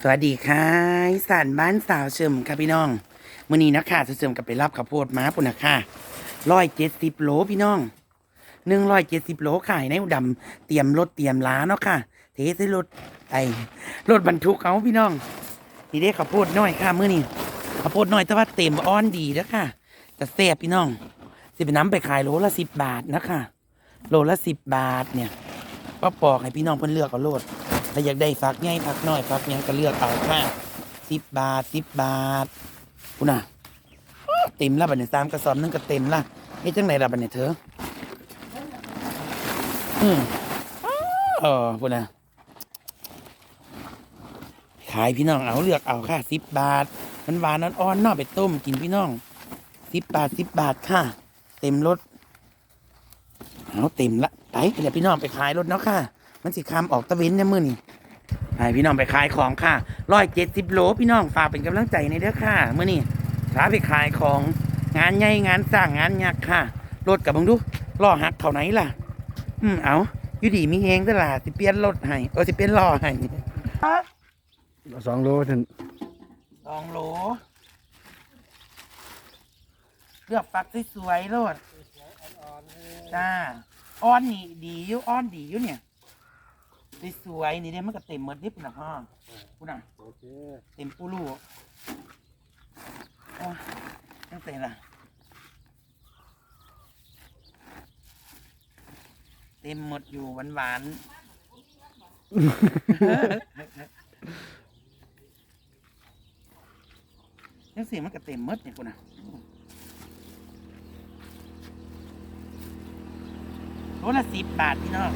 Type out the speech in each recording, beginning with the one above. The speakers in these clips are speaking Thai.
สวัสดีค่ะสานบ้านสาวเฉิมค่ะพี่น้องมื่อนี้นะค่ะเฉิมกับไปรับข้าวโพดม้าปุ่นนะค่ะร้อยเจ็ดสิบโลพี่น้องหนึ่งร้อยเจ็ดสิบโลขายในอุดำเตรียมรถเตรียมล้าเนาะค่ะ เทใส่รถไอ้รถบรรทุกเอาพี่น้องนี่ได้ข้าวโพดน้อยค่ะมื่อนี้ข้าวโพดน้อยแต่ว่าเต็มอ้อนดีแล้วค่ะจะแซ่บพี่น้องสิไปน้ำไปขายโลละสิบบาทนะคะโลละสิบบาทเนี่ยก็ปอกให้พี่น้องเพิ่นเลือกเอาโลด ถ้าอยากได้ฟักใหญ่ฟักน้อยฟักยังก็เลือกเอาค่ะสิบบาทสิบบาทคุณน่ะเต็มละบัดเนี่ยสามกระสอบนึงก็เต็มละเฮ้ยจังไหนละบัดเนี่ยเธออืมอ้อเออคุณน่ะขายพี่น้องเอาเลือกเอาค่ะสิบบาท มันหวานนอ่อนๆนอไปต้มกินพี่น้องสิบบาทสิบบาทค่ะ เต็มรถเอาเต็มละไปเดี๋ยวพี่น้องไปขายรถเนาะค่ะ มันสิคำออกตะเวนเนี่ยมือนี่ให้พี่น้องไปขายของค่ะร้อยเจ็ดสิบโลพี่น้องฝากเป็นกำลังใจในเด้อค่ะมือนี่ถ้าไปขายของงานใหญ่งานสร้างงานยักษ์ค่ะรถกับมึงดูล้อหักเท่าไหนล่ะ อืมเอาอยู่ดีมีเองตลาดสิเปลี่ยนรถให้เออสิเปลี่ยนล้อให้สองโลถึงสองโลเลือกปักสวยๆรถจ้าอ้อนนี่ดีอยู่อ้อนดีอยู่เนี่ย สวยๆนี่เด้มันก็เต็มหมดนิดนะพ่อคุณน่ะโอเคเต็มปูรูอะตั้งแต่ละเต็มหมดอยู่หวานหวานๆยังเสียงมันก็เต็มหมดเนี่ยคุณน่ะโลละสิบบาทพี่น้อง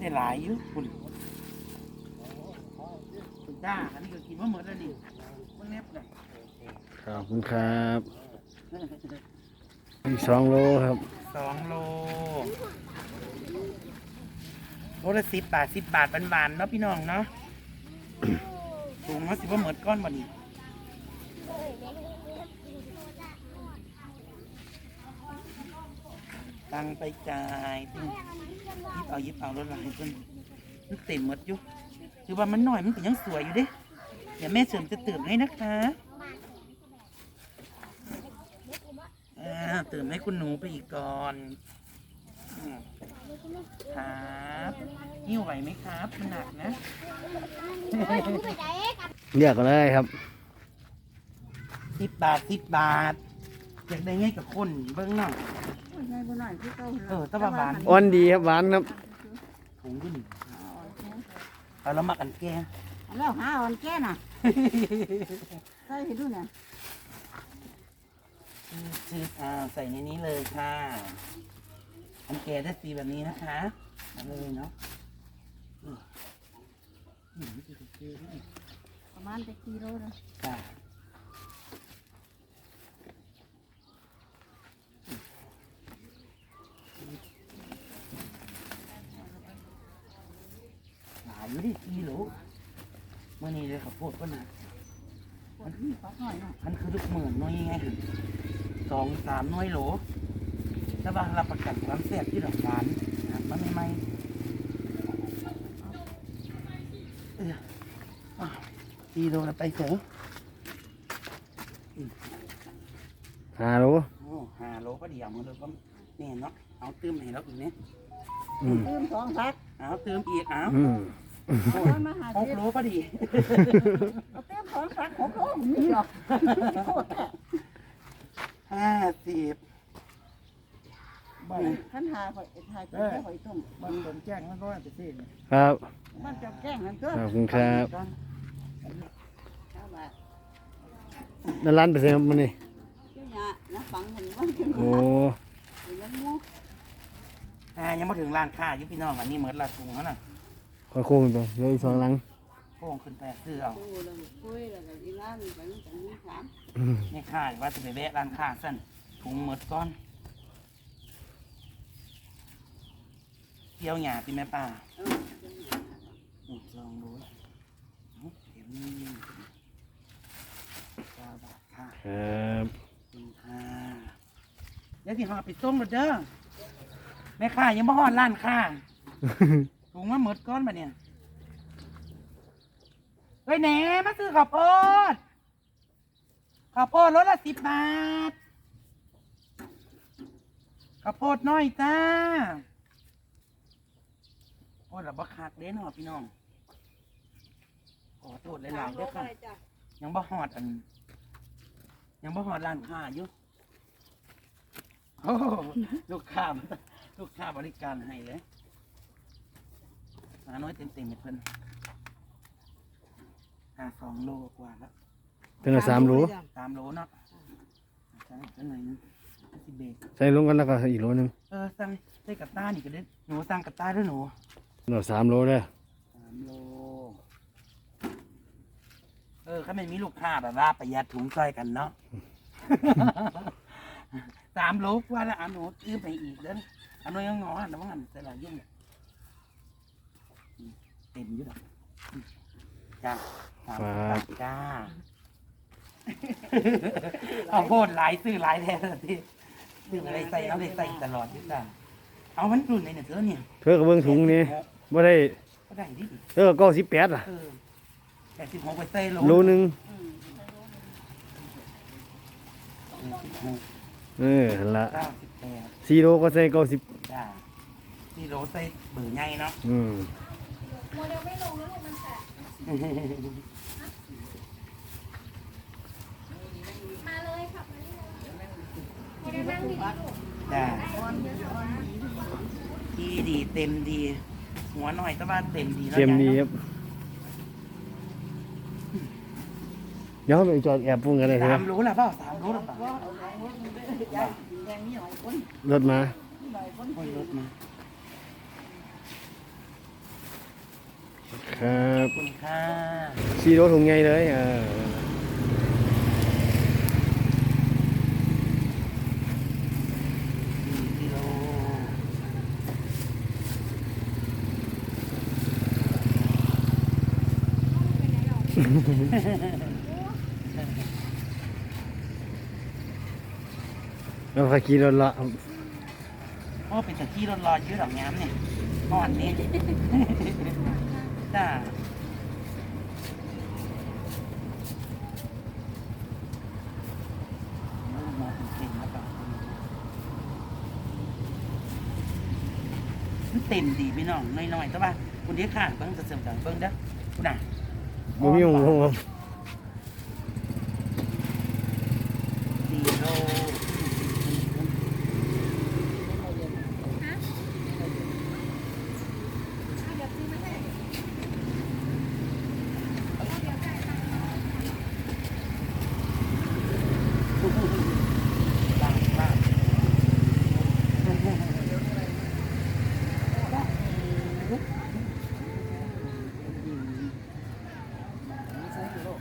ได้หลายอยู่คุณคุณจ้าอันนี้ก็กินมาหมดแล้วดิมึงเน็บเลยขอบคุณครับอีกสองโลครับสองโลโลละสิบบาทสิบบาทบานๆเนาะพี่น้องเนาะถุงมาสิว่าเหมือนก้อนวันนี้ ตังไปจ่ายตึ้งยิบเอายิบเอารถลายเพิ่นมันเต็มหมดอยู่คือว่ามันหน่อยมันก็ยังสวยอยู่เด้เดี๋ยวแม่เสริมจะเติมให้นะคะอ่าเติมให้คุณหนูไปอีกก่อนอืมครับหิ้วไหวไหมครับมันหนักนะเรียกกันเลยครับสิบบาทสิบบาทอยากได้ไงกับคนเบิ้งหน่ อยเออแตะบาบานอ่อนดีครับหวานครับถุงขึ้นเอาแล้วมักอันแกแล้วหาอ่อนแก่น่ะใส่ให้ดูน่ะชื่ออ่าใส่ในนี้เลยค่ะ อันแกได้สีแบบนี้นะคะเอาเลยเนาะอืมอืมนี่คือเกลือนี่ประมาณจะกิโลนะจ้ะหลายอยู่ดิกิโลเมื่ อนี้เลยข้าวโพดก็นะคนนี้ขอหน่อยเนาะมันคือลูกหมื่นหน้อยไงสองสามหน้อยโหลแต่ว่ารับประกันความแซ่บที่หลักการหักมันไม่ไหมเอออ้าวดีโลละไปเถอะห้าโลโอ้ห้าโลก็เดียวมันเลยก็นี่เนาะเอาเติมให้เราอีกเนี่ยอืมตื้มสองพักเอาเติมอีกเอา อืมโอ้เอายมาหาหกเจ็ดโลก็ดีเอาตื้มสองพักหกโลนี่หรอกโคตรแท้ห้าสิบบ้านขันหาข่อยหาเจ็ดข่อยต้มบ้านโดนแจ้งมันร้อยไปสิครับมันจะแกล้งนั่นก็ขอบคุณครับเอามานั่นร้านเปอร์เซ็นต์ครับมันนี่เจ้าหน้านะฟังเห็นว่าเป็นโอ้มันมูอ่ายังไม่ถึงร้านค้าอยู่พี่น้องอันนี้เหมือนลาดกรุงแล้วน่ะ ขอโค้งไปเหลยอีกสองหลังโค้งขึ้นไปซื้อเอาโอ้แล้วคุยแล้วก็อีน้ามีไปมันจะมีสามอืมไม่ค่ายว่าจะไปแวะร้านค้าสั้นถุงหมดก้อนเกี่ยวหยาพี่แม่ป้าเอออืมลองดูเอาเห็นนี่เก้าบาทค่ะ ครับขอบคุณค่ะเดี๋ยวที่หอไปส่งรถเด้อแม่ค้ายังบ่ฮอดร้านค้าถุ งมาหมดก้อนมาเนี่ยเฮ้ยแหนมาซื้อข้าวโพดข้าวโพดรถละสิบบาทข้าวโพดน้อยจ้าโอ้ยระบักคักเด้เนาะพี่น้องขอโทษหลายๆเด้อค่ะยังบ่ฮอดอัน ยังบ่ฮอดร้านค้าอยู่โอ้โหลูกค้าลูกค้าบริการให้เลย หาน้อยเต็มๆให้เพิ่นหาสองโลกว่าแล้วถึงละสามโลสามโลเนาะใช่จังไหนนะสิเบรกใส่ลงกันแล้วก็อีกโลนึงเออสั่งใส่กับต้านี่ก็ได้หนูสั่งกับต้าด้วยหนูหนวดสามโลเด้อสามโลเออเขาไม่มีลูกค้าแบบว่าประหยัดถุงซอยกันเนาะสามโลกว่าแล้วอันหนูซื้อไปอีกเด้ออันนู้นยังงออันนั้นว่างันแต่ละยิ่งเต็มอยู่ดอกจ้าสามสิบบาทจ้าเอาโพดหลายซื้อหลายแท้เลยที่ซื้ออะไรใส่เอาเลยใส่ตลอดที่จ้าเอามันรุ่นไหนเนี่ยเธอเนี่ยเพื่อกับเบิ่งถุงนี้บ่ได้ก็ได้ดิเออเก้าสิบแปดล่ะเออแปดสิบหกไปใส่โลโลนึงแปดสิบหกเออหั่นละเก้าสิบแปดสี่โลก็ใส่เก้าสิบจ้าที่โลใส่เบื่อใหญ่เนาะอืม โมเดลไม่ลงแล้วลูกมันแตกมาเลยขับมานี่เลยโมเดลนั่งดีๆลูกจ้าดีดีเต็มดี หัวหน่อยแต่ว่าเต็มดีแล้วเต็มดียายครับ เดี๋ยวไปจอดแอบพุ่งกันเลยเนาะคสารับมรู้แล้วเปล่าสามรู้แล้วเปล่าแดงนี่หน่อยคนรถมา หน่อย คนโอ้ยรถมาครับขอบคุณค่ะสี่โลถุงใหญ่เลยเออสี่กิโลแล้วก็ขี่รถละโอ้เป็นตะกี้รถรอเยอะดอกงามเนี่ยก่อนนี้ จ้าเต็มดีพี่น้องน้อยๆแต่ว่าคุณเดียขาดเบิ้งจะเสริมกันเบิ้งเด้อคุณน่ะ บ่มีหงครับสี่โล เอาเดี๋ยวซื้อมาให้ บางมาก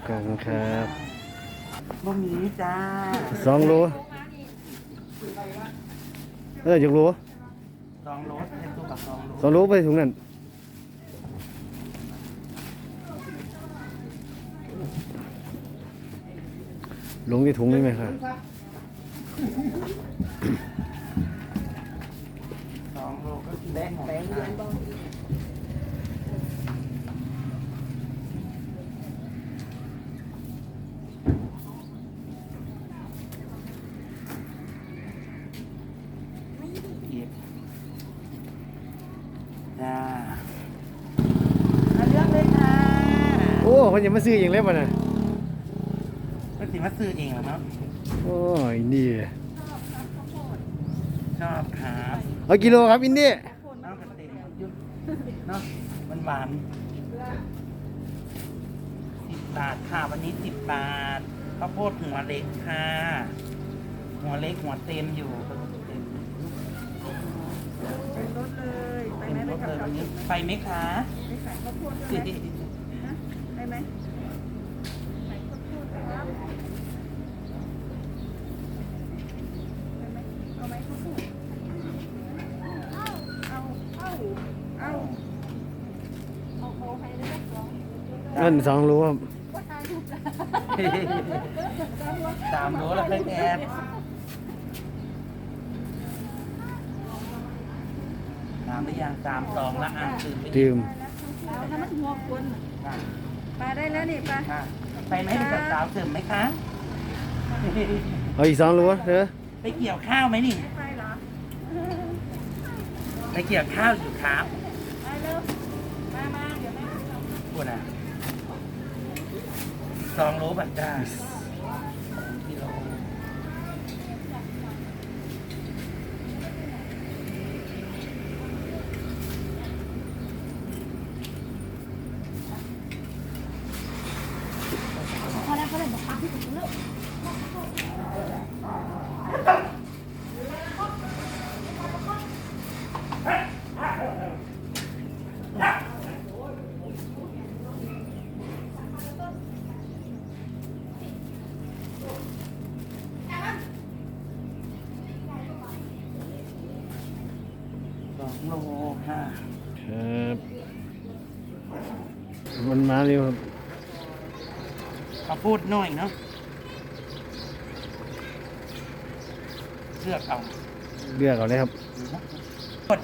ขอบคุณครับ บ่มี จ้าสองโลเออจักโลสองโลเป็นตัวกับสองโลสองโลไปถุงนั้นลงในถุงได้ไหมครับสองโลก็กินได้หมดค่ะอีกจ้ามาเลือกเลยค่ะ โอ้คนจะมาซื้อเองเลยป่ะน่ะก็สิมาซื้อเองเหรอเนาะโอ้ยอินดี้ชอบครับเอากิโลครับอินดี้น้องกระเต็มยุบเนาะมันหวานสิบบาทค่ะวันนี้สิบบาทข้าวโพดหัวเล็กค่ะ หัวเล็กหัวเต็มอยู่เต็มเป็นรถเลย ไปเต็มไหมรไปถกับเลยเขาวันนี้ไปไหมคะไปขายข้าวโพดด้วย ไหมไหมขายข้าวโพดครับไปไหมเอาไหมข้าวโพดเอาเอาเอาเอาโคให้เลือกลองเงินสองโลครับว่าทานถูกแล้วสามโลแล้วไปแอบามหรือยังสามสองละอ่านตื่นไปดื่มแล้วถ้ามันหัวคนค่ะ ปลาได้แล้วนี่ปลาค่ะไปไหมไปกับสาวตื่นไหมคะ เอาอีกสองโลเถอะไปเกี่ยวข้าวไหมนี่ ไปเหรอไปเกี่ยวข้าวอยู่ครับไปเร็วมามาเดี๋ยวแม่ทำพูดนะสองโลบัตรจ้ากิโล พอแล้วพอแล้วบอกปากที่ถูกเลือก สองโลค่ะ ครับมันมาเร็วครับข้าวโพูดหน่อยเนาะเลือกเอาเลือกเอาเลยครับกด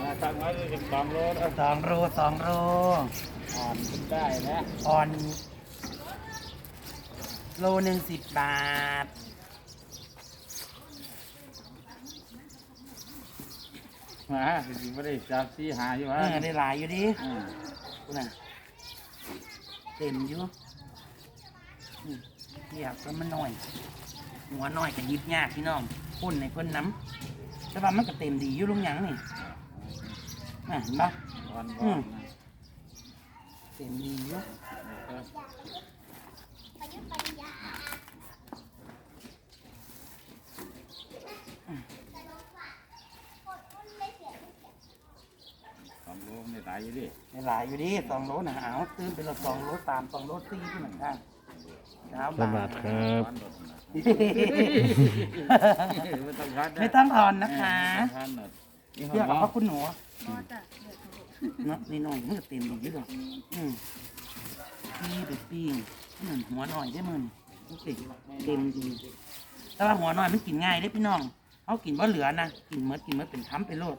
มาสั่งมาเลยสองโลนะสองโลสองโลอ่อนได้นะอ่อน โลหนึ่งสิบบาท มาจริงๆไม่ได้จับซีหาอยู่เอฮะอได้หลายอยู่ดิอืมกูน่ะเต็มอยู่อืมเรียบก็มันหน่อย หัวหน่อยกับยิบยากพี่น้องพุ่นในเพิ่นน้ำแต่ว่ามันก็เต็มดีอยู่ลุงหยังนี่น่ะเห็นปะ อ่อนอือ่อมนนะเต็มดีอยู่ เออ ส องโลไม่ตายอยู่ดิได้หลายอยู่ดิสองโลนะเอาตื้นเป็นละสองโลสามสองโลสี่ที่เหมือนกันดาวสบาทครับพันหมดนะไม่ต้องพันนะไม่ต้องทอนนะคะไม่ต้องพันหมดนี่เรียกหอเอามพระคุณหนูมอจ้ะเดี๋ยวเขาเนาะนี่หน่อยมันก็เต็มดีอยู่ดอกอืมปีไปปีงเหมือนหัวหน่อยได้มันมันติเต็มดีแต่ว่าหัวหน่อยมันกินง่ายได้อพี่น้องเขากินว่าเหลือนะกินเมื่อกินเมื่อเป็นค้ำไปโลด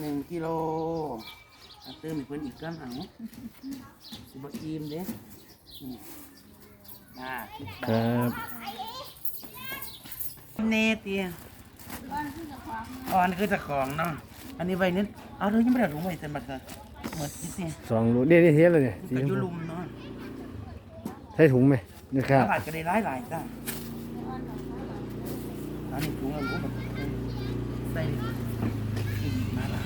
หนึ่งกิโลเอาเติมอีกเพิ่นอีกก็เอาสิบอีมเด้นี่มาสิบบาครัทบเนเตียอ่อนคือเจะของเนาะอันนี้ใบนี้เอาเธอยังไม่ได้ถุงใบเต็มบัตรเลยเหมือนนี่สิสองโลเดี๋ยวนี้เทสเลยเนี่ยสีกับชมยูพูลุมเนาะใช้ถุงไหมนี่คตรับลาดก็ได้หลายหลายๆจ้าอันนี้ถุงละรู้แบบใส่กินมาละ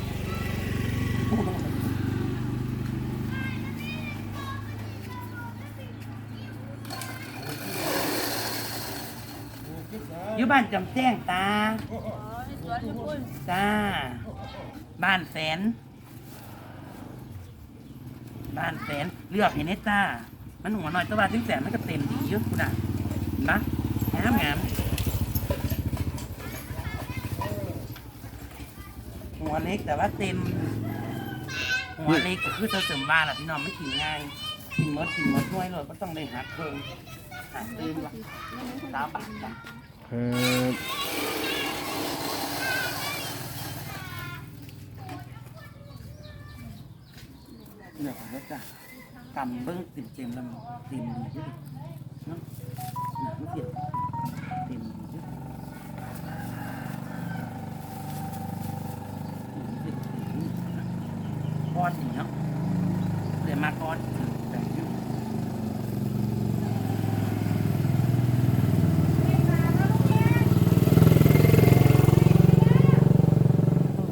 อยู่ บ้านจำแจ้งตาอ๋อนี่สวนชมพู่จ้า บ้านแสน บ้านแสนเลือกเห็นไหมจ้า มันหัวหน่อยแตัวาถึงแสนมันก็เต็มดีเยอะคุณอะเห็นปะงามงามหัวเล็กแต่ว่าเต็ม หัวเล็กก็คือเธอเสริมบ้านแหละพี่น้องมันกินง่ายกินมดกินมดด้วยเลยก็ต้องได้หักเพิ่มหักตื่นละสามบาทจ้ะ ครับเลือกแล้วจ้ะกำเบิ้งเต็มเต็มๆแล้วเต็มดีอยู่ดิเนาะหนังเต็มเต็มดีอยู่ก้อนนี่เนาะเดี๋ยวมาก้อนแต่งอยู่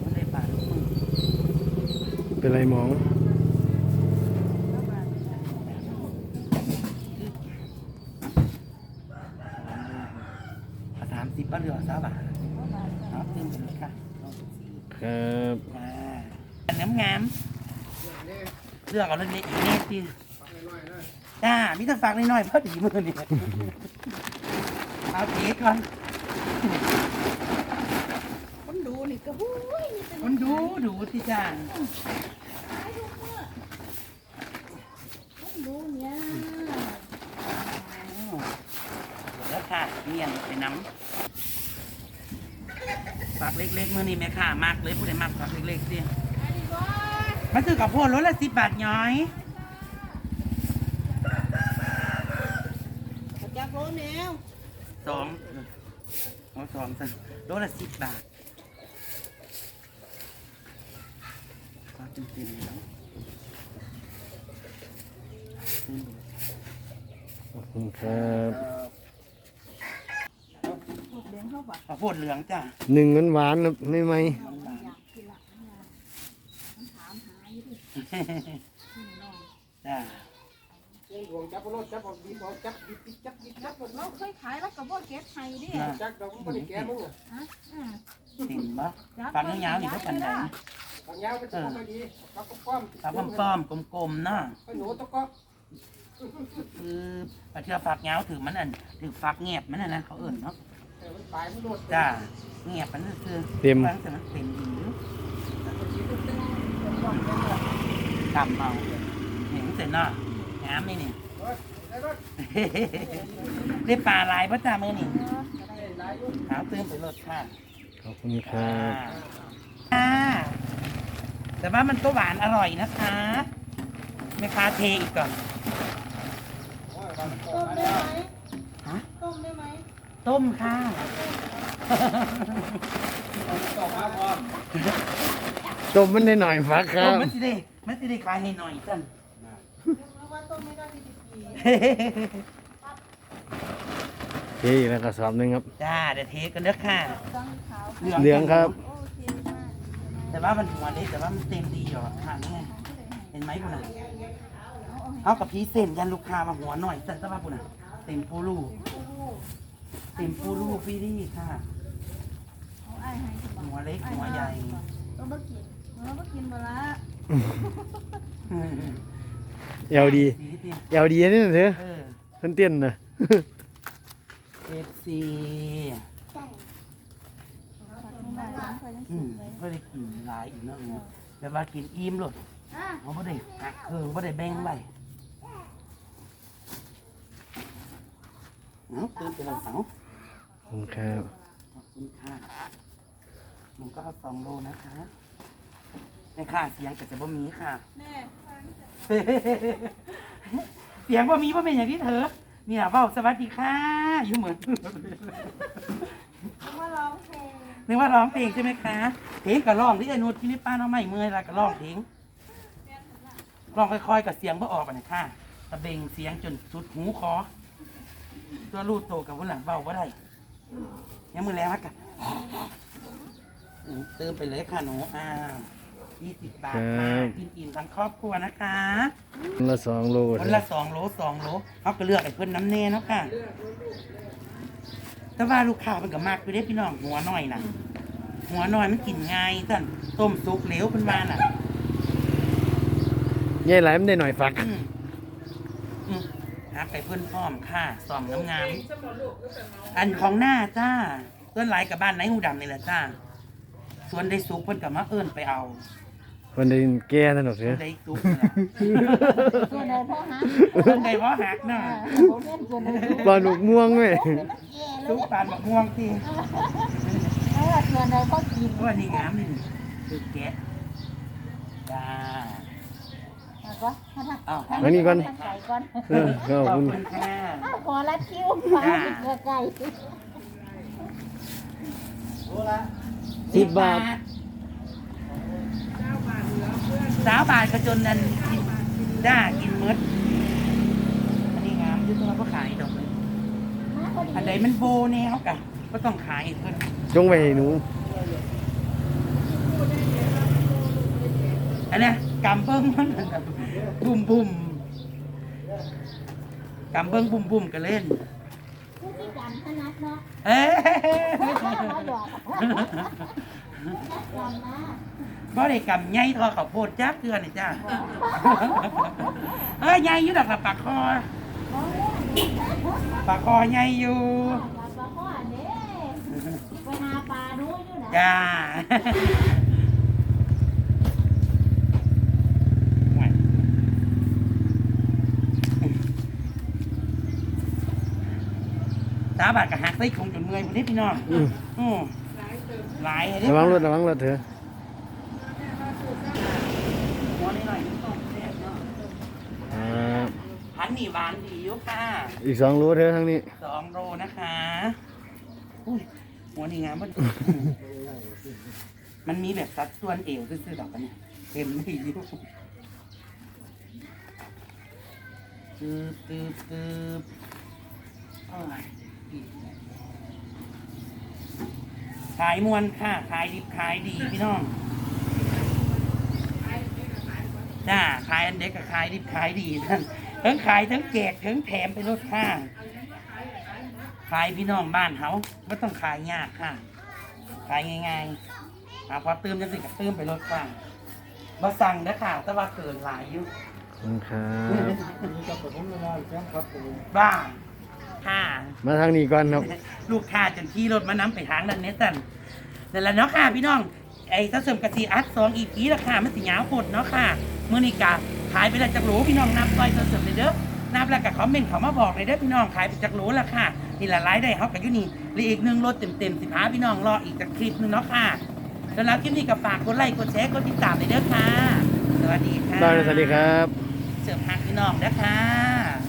ไม่ได้ปลาลูกมือ เป็นไรหมองสามสิบบ้านเรือสาบาทเอาเติมไปเลยค่ะครับอ่าอันน้ำงามเลือกเอาเรื่องนี้นี่สิจ้ามีแต่ฝากน้อยๆพอดีมือนี่เอาเจ๊ก่อนคนดูนี่ก็หู้ยนี่เป็นคนดูดูที่จ้าคนดูเนี่ย ค่ะ เนียนไปน้ำฝักเล็กๆมื่อนี้แม่ค่ะมากเลยผู้ใดมากฝักเล็กๆสิมาซื้อกับพวกรถละสิบบาทย้อยจักรโลแนวสองเอาสองสิรถละสิบบาทก็จริงๆแล้วอืมขอบคุณครับ พวกเลี้ยงเข้าป่ะ ข้าว โพดเหลืองจ้ะหนึ่งหวานๆครับไม่ไหมจ้าเราเคยขายแล้วก็บ่เก็บให้ดิน่ะจักเราไม่ได้แก้มึงอะฮะอืมเห็นปะฟังยาวๆนี่เขาปันไหนทางยาวเป็นตัวไม่ดีตักก็ป้อมตาป้อมๆกลมๆเนาะไอ้หนูตะก็คือปลาเทือฝักยาวถือมันอันถือฝักเงียบมันน่ะนะเขาเอิ่นเนาะ แต่มันปลายมันโดดจ้าเงียบมันคือเต็ม ฟังแต่มันเต็มดีกำเมาเห็นเสร็จเนาะงามนี่นี่ ได้ปลาลายพระจ่ามือนี่หาตื้มไปรถค่ะขอบคุณครับค่ะแต่ว่ามันก็หวานอร่อยนะคะแม่ค้าเทอีกก่อน ต้มได้ไหม ฮะ ต้มได้ไหม ต้มค่ะต่อมาพร้อมต้มมันได้หน่อยฟักคต้รัมบมันจะได้มันจะได้ขายให้หน่อยจันเพราะว่าต้มไม่ได้ดีดีเฮ้ยแล้วก็สอบหนึ่งครับ จ้าเดี๋ยวเทกันเด้อค่ะตั้งขาวเหลืองครับโอเคมากแต่ว่ามันหัวเล็กแต่ว่ามันเต็มดีอยู่อะค่ะนี่ไงเห็นไหมปุ่นน่ะเอากับพีเส้นยันลูกค้ามาหัวหน่อยจันตะว่าปุ่นน่ะเต็มปูรู เต็มปูรูฟรีดีค่ะ เอาไอ้ให้สิบอกหัวเล็กหัวใหญ่ต้องมากินเรามากินมาละเอวดีสีเต็มเอวดีนี่นะเถอะเออเพิ่นเต้นนะเอฟซีไม่ได้ยังเคยยังอืสูมงเลย ไม่ได้กินหลายอีกเนาะอืมแบบว่ากินอิ่มหลดอะเขาไม่ได้หักเคืองไม่ได้แบ่งไปเอาตื่นไปแล้วเสาขอบ คุณครับขอบคุณค่ะหนูก็เอาสองโลนะคะในค่าเสียงก็จะบ่มีค่ะแม่เสียงบ่มีบ่เป็นอย่างที่เธอเนี่ยเว้าสวัสดีค่ะอยู่เหมือนต้องมาร้องเพลงนึกว่าร้องเพลงใช่ไหมคะเพลงก็ร้องที่ไอ้นุชที่นี่ป้าน้องใหม่เมื่อยละก็ร้องเพลงร้องค่อยๆกับเสียงเ่ออกอะนะค่ะตะเบงเสียงจนสุดหูคอตัวรูดโตกับวันหลังเบาก็ได้ ยังมือแรงมากกันเติมไปเลยค่ะหนูอ่ายี่สิบบาทค่ะกินอิ่มทั้งครอบครัวนะคะคนละสองโลคนละสองโลสองโลเขาก็เลือกไอ้เพิ่นน้ำเน่เนาะค่ะแต่ว่าลูกค้าเป็นกับมากคือได้พี่น้องหัวหน่อยน่ะหัวหน่อยมันกินง่ายท่านต้มสุกเหลวเป็นวาน่ะใหญ่หลายมันได้หน่อยฟักอืมอื มหักไปเพิ่นพร้อมค่ะส่อมงามๆอันของหน้าจ้าต้นไหลกับบ้านไหนหูดำนี่แหละจ้าส่วนได้สุกเพิ่นกับมาเอิ้นไปเอาคนได้แก่ท่านหรอกเถส่วอะนได้สุกนี่ล่ะส่วนใดพ่อฮะส่วนใดเพราะหักเนาะผมเล่นส่วนใดบอลลูกม่วงเว้ยแย่เลสุยกปานบักม่วงทีเออส่วนใดก็กินเพราะว่านี่งามนี่คือแกะจ้าแล้ว ก็ถ้าถ้าอ้าวอันนี้ก่อนไก่ก่อนเออขอบขอบคุณคุณค่ะขอละคิ้วมาเกลือไก่สิบบาทสาวบาทกระจนนันกินได้กินหมดอันนี้งามที่ตัวก็ขายดอกเลยอันใดมันโบแนวกะก็ต้องขายอีกเพิ่นจงไปให้หนูอันเนี้ย กำเบิ้งมันบุ่มบุ่มกำเบิ้งบุ่มบุ่มกันเล่นพฤติกรรมถนัดเนาะเอ้ยไม่ใช่มาหยอกกรรมนะบ่ได้กำใหญ่ทอข้าวโพดจักเทื่อนี่จ้าเอ้ยใหญ่อยู่ดอกละปากคอปากคอใหญ่อยู่ปาปลาข้อเด้ไปหาปลาดูอยู่นะจ้าห่วย สาบาทกับหักใส่คงจนเมื่อยพุ่นนี้พี่น้องอืม อืมหลายเด้ระวังรถระวังรถเถอะหัวนิดหน่อยต้องแซ่บเนาะอ่าพันนี่หวานดีอยู่ค่ะอีกสองโลเถอะทางนี้สองโลนะคะอุ้ยหัวนี่งามมันมันมีแบบสัดส่วนเอวซื่อๆดอกกันเนี่ยเต็มที่อยู่ตืบตืบตืบโอ้ย ขายมวนค่ะขายดิบขายดีพี่น้องจ้าขายอันเด็กกับขายดิบขายดีท่านทั้งขายทั้งแจกทั้งแถมไปรถข้างขายพี่น้องบ้านเขาไม่ต้องขายยากค่ะ ขายง่ายๆหาพอเติมจะสิกับเติมไปรถข้างมาสั่งนะค่ะแต่ว่าเกินหลายอยู่ขอบคุณครับมีกับผมเวลาแจ้ง ครับผมบ้าค่ะมาทางนี้ก่อนครับลูกค้าจนขี่รถมานํไปทางนั้นเนตันนั่นแหละเนาะค่ะพี่น้องไอ้ถ้าเสริมกะทิอัดสองอีพีราคามันสิยาวโคตรเนาะค่ะเมื่อนี้กาขายไปแล้วจากโหลพี่น้องนับซอยเสริมเลยเด้อนับแล้วกับคอมเมนต์เขามาบอกเลยเด้อพี่น้องขายไปจากโหลแล้วค่ะนี่แหละรายได้เขากับยุนี่หรืออีกหนึ่งรถเต็มๆสิพาพี่น้องรออีกจากคลิปหนึงเนาะค่ะสำหรับคลิปนี้ก็ฝากกดไลค์กดแชร์กดติดตามเลยเด้อค่ะสวัสดีค่ะได้เลยสวัสดีครับ เสริมหักพี่น้องเด้อค่ะ